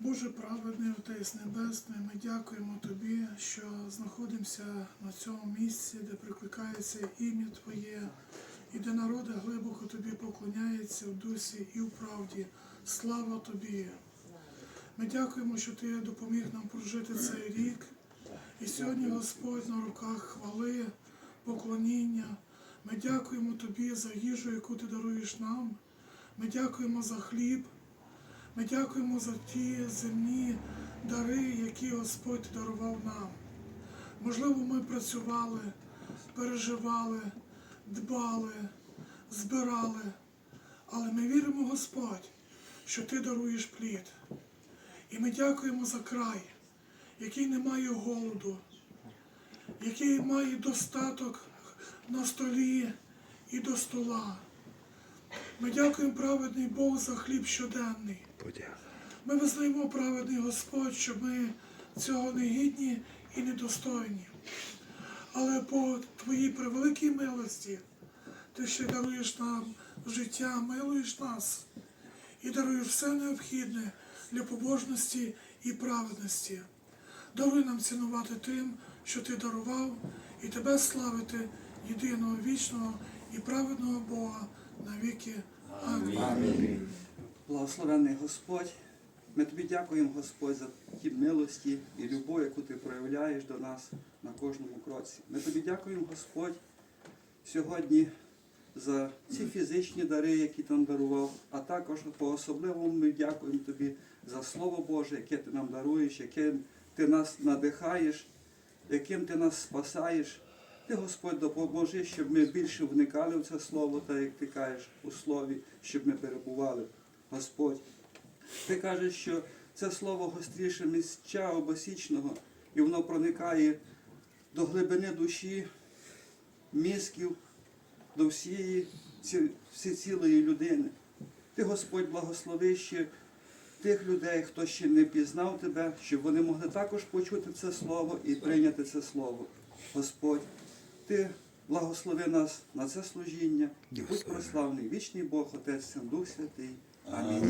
Боже праведний Отець Небесний, ми дякуємо Тобі, що знаходимося на цьому місці, де прикликається ім'я Твоє, і де народи глибоко Тобі поклоняються в дусі і в правді. Слава Тобі! Ми дякуємо, що Ти допоміг нам прожити цей рік. І сьогодні Господь на руках хвали, поклоніння. Ми дякуємо Тобі за їжу, яку Ти даруєш нам. Ми дякуємо за хліб. Ми дякуємо за ті земні дари, які Господь дарував нам. Можливо, ми працювали, переживали, дбали, збирали, але ми віримо, Господь, що Ти даруєш плід. І ми дякуємо за край, який не має голоду, який має достаток на столі і до стола. Ми дякуємо праведний Бог за хліб щоденний. Ми визнаємо, праведний Господь, що ми цього не гідні і недостойні. Але по Твоїй превеликій милості Ти ще даруєш нам життя, милуєш нас і даруєш все необхідне для побожності і праведності. Даруй нам цінувати тим, що Ти дарував, і Тебе славити, єдиного вічного і праведного Бога на віки. Амінь. Благословенний Господь, ми тобі дякуємо, Господь, за ті милості і любов, яку ти проявляєш до нас на кожному кроці. Ми тобі дякуємо, Господь, сьогодні за ці фізичні дари, які там дарував, а також по особливому ми дякуємо тобі за Слово Боже, яке ти нам даруєш, яким ти нас надихаєш, яким ти нас спасаєш. Ти, Господь, допоможи, щоб ми більше вникали в це слово, так як ти кажеш у слові, щоб ми перебували. Господь, ти кажеш, що це слово гостріше місця обосічного, і воно проникає до глибини душі, мізків, до всієї ці- всецілої людини. Ти, Господь, благослови ще тих людей, хто ще не пізнав тебе, щоб вони могли також почути це слово і прийняти це слово. Господь, ти благослови нас на це служіння і будь прославний вічний Бог, Отець, Син, Дух Святий. Амінь.